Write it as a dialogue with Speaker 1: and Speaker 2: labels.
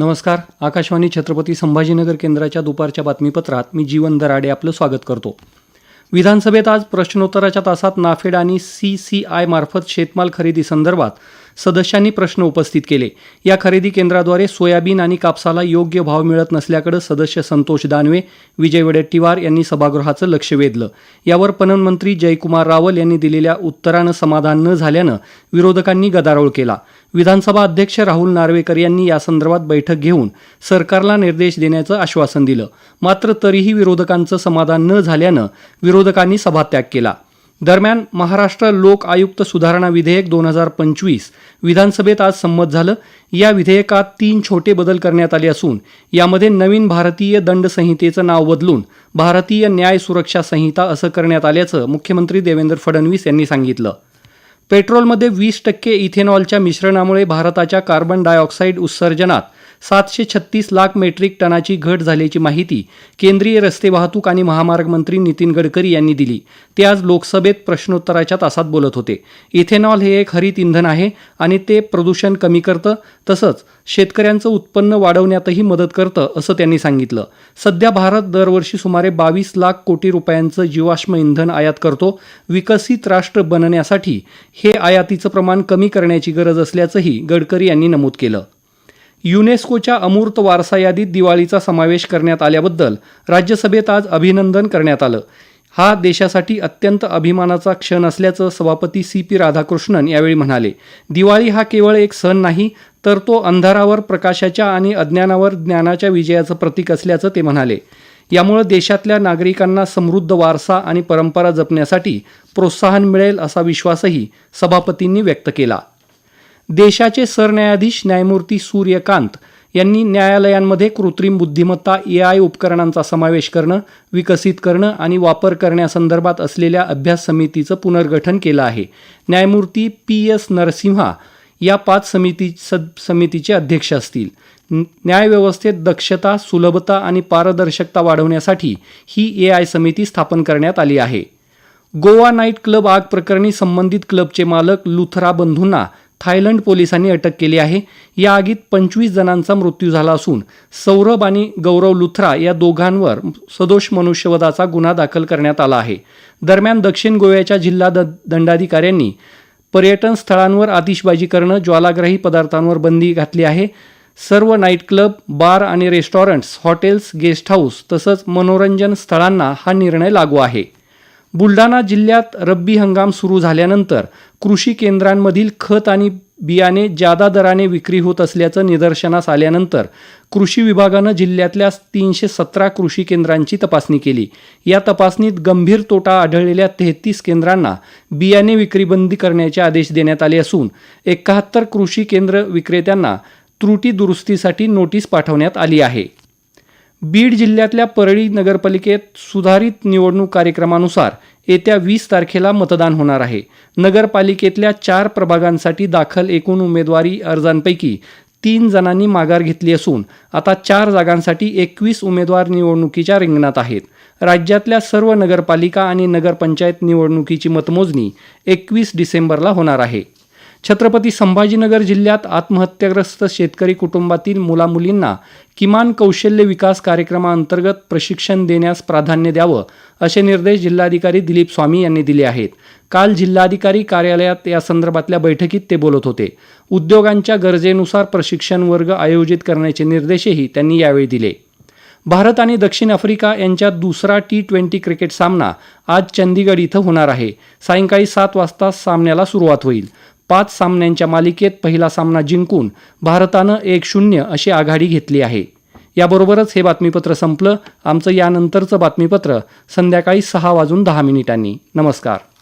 Speaker 1: नमस्कार आकाशवाणी छत्रपती संभाजीनगर केंद्राच्या दुपारच्या बातमीपत्रात मी जीवन दराडे आपलं स्वागत करतो विधानसभेत आज प्रश्नोत्तराच्या तासात नाफेड आणि सी सी आय मार्फत शेतमाल खरेदी संदर्भात सदस्यांनी प्रश्न उपस्थित केले या खरेदी केंद्राद्वारे सोयाबीन आणि कापसाला योग्य भाव मिळत नसल्याकडे सदस्य संतोष दानवे विजय वडेट्टीवार यांनी सभागृहाचं लक्ष वेधलं यावर पणनमंत्री जयकुमार रावल यांनी दिलेल्या उत्तरानं समाधान न झाल्यानं विरोधकांनी गदारोळ केला विधानसभा अध्यक्ष राहुल नार्वेकर यांनी यासंदर्भात बैठक घेऊन सरकारला निर्देश देण्याचं आश्वासन दिलं मात्र तरीही विरोधकांचं समाधान न झाल्यानं विरोधकांनी सभात्याग केला दरम्यान महाराष्ट्र लोक आयुक्त सुधारणा विधेयक दोन हजार पंचवीस विधानसभेत आज संमत झालं या विधेयकात तीन छोटे बदल करण्यात आले असून यामध्ये नवीन भारतीय दंड संहितेचं नाव बदलून भारतीय न्याय सुरक्षा संहिता असं करण्यात आल्याचं मुख्यमंत्री देवेंद्र फडणवीस यांनी सांगितलं पेट्रोलमध्ये वीस टक्के इथेनॉलच्या मिश्रणामुळे भारताच्या कार्बन डायऑक्साईड उत्सर्जनात सातशे छत्तीस लाख मेट्रिक टनाची घट झाल्याची माहिती केंद्रीय रस्ते वाहतूक आणि महामार्ग मंत्री नितीन गडकरी यांनी दिली ते आज लोकसभेत प्रश्नोत्तराच्या तासात बोलत होते इथेनॉल हे एक हरित इंधन आहे आणि ते प्रदूषण कमी करतं तसंच शेतकऱ्यांचं उत्पन्न वाढवण्यातही मदत करतं असं त्यांनी सांगितलं सध्या भारत दरवर्षी सुमारे बावीस लाख कोटी रुपयांचं जीवाश्म इंधन आयात करतो विकसित राष्ट्र बनण्यासाठी हे आयातीचं प्रमाण कमी करण्याची गरज असल्याचंही गडकरी यांनी नमूद केलं युनेस्कोच्या अमूर्त वारसा यादीत दिवाळीचा समावेश करण्यात आल्याबद्दल राज्यसभेत आज अभिनंदन करण्यात आलं हा देशासाठी अत्यंत अभिमानाचा क्षण असल्याचं सभापती सी पी राधाकृष्णन यावेळी म्हणाले दिवाळी हा केवळ एक सण नाही तर तो अंधारावर प्रकाशाच्या आणि अज्ञानावर ज्ञानाच्या विजयाचं प्रतीक असल्याचं ते म्हणाले यामुळे देशातल्या नागरिकांना समृद्ध वारसा आणि परंपरा जपण्यासाठी प्रोत्साहन मिळेल असा विश्वासही सभापतींनी व्यक्त केला देशाचे सरन्यायाधीश न्यायमूर्ती सूर्यकांत यांनी न्यायालयांमध्ये कृत्रिम बुद्धिमत्ता ए आय उपकरणांचा समावेश करणं विकसित करणं आणि वापर करण्यासंदर्भात असलेल्या अभ्यास समितीचं पुनर्गठन केलं आहे न्यायमूर्ती पी एस नरसिंहा या पाच समिती सद समितीचे अध्यक्ष असतील न्यायव्यवस्थेत दक्षता सुलभता आणि पारदर्शकता वाढवण्यासाठी ही ए आय समिती स्थापन करण्यात आली आहे गोवा नाईट क्लब आग प्रकरणी संबंधित क्लबचे मालक लुथरा बंधूंना थायलंड पोलिसांनी अटक केली आहे या आगीत पंचवीस जणांचा मृत्यू झाला असून सौरभ आणि गौरव लुथरा या दोघांवर सदोष मनुष्यवधाचा गुन्हा दाखल करण्यात आला आहे दरम्यान दक्षिण गोव्याच्या जिल्हा दंडाधिकाऱ्यांनी पर्यटन स्थळांवर आतिषबाजी करणं ज्वालाग्राही पदार्थांवर बंदी घातली आहे सर्व नाईट क्लब बार आणि रेस्टॉरंट्स हॉटेल्स गेस्ट हाऊस तसंच मनोरंजन स्थळांना हा निर्णय लागू आहे बुलढाणा जिल्ह्यात रब्बी हंगाम सुरू झाल्यानंतर कृषी केंद्रांमधील खत आणि बियाणे जादा दराने विक्री होत असल्याचं निदर्शनास आल्यानंतर कृषी विभागानं जिल्ह्यातल्या तीनशे सतरा कृषी केंद्रांची तपासणी केली या तपासणीत गंभीर तोटा आढळलेल्या तेहतीस केंद्रांना बियाणे विक्रीबंदी करण्याचे आदेश देण्यात आले असून एकाहत्तर कृषी केंद्र विक्रेत्यांना त्रुटी दुरुस्तीसाठी नोटीस पाठवण्यात आली आहे बीड जिल्ह्यातल्या परळी नगरपालिकेत सुधारित निवडणूक कार्यक्रमानुसार येत्या वीस तारखेला मतदान होणार आहे नगरपालिकेतल्या चार प्रभागांसाठी दाखल एकूण उमेदवारी अर्जांपैकी तीन जणांनी माघार घेतली असून आता चार जागांसाठी एकवीस उमेदवार निवडणुकीच्या रिंगणात आहेत राज्यातल्या सर्व नगरपालिका आणि नगरपंचायत निवडणुकीची मतमोजणी एकवीस डिसेंबरला होणार आहे छत्रपती संभाजीनगर जिल्ह्यात आत्महत्याग्रस्त शेतकरी कुटुंबातील मुलामुलींना किमान कौशल्य विकास कार्यक्रमाअंतर्गत प्रशिक्षण देण्यास प्राधान्य द्यावं असे निर्देश जिल्हाधिकारी दिलीप स्वामी यांनी दिले आहेत काल जिल्हाधिकारी कार्यालयात या संदर्भातल्या बैठकीत ते बोलत होते उद्योगांच्या गरजेनुसार प्रशिक्षण वर्ग आयोजित करण्याचे निर्देशही त्यांनी यावेळी दिले भारत आणि दक्षिण आफ्रिका यांच्यात दुसरा टी ट्वेंटी क्रिकेट सामना आज चंदीगड इथं होणार आहे सायंकाळी सात वाजता सामन्याला सुरुवात होईल पाच सामन्यांच्या मालिकेत पहिला सामना जिंकून भारतानं एक शून्य अशी आघाडी घेतली आहे याबरोबरच हे बातमीपत्र संपलं आमचं यानंतरचं बातमीपत्र संध्याकाळी सहा वाजून दहा मिनिटांनी नमस्कार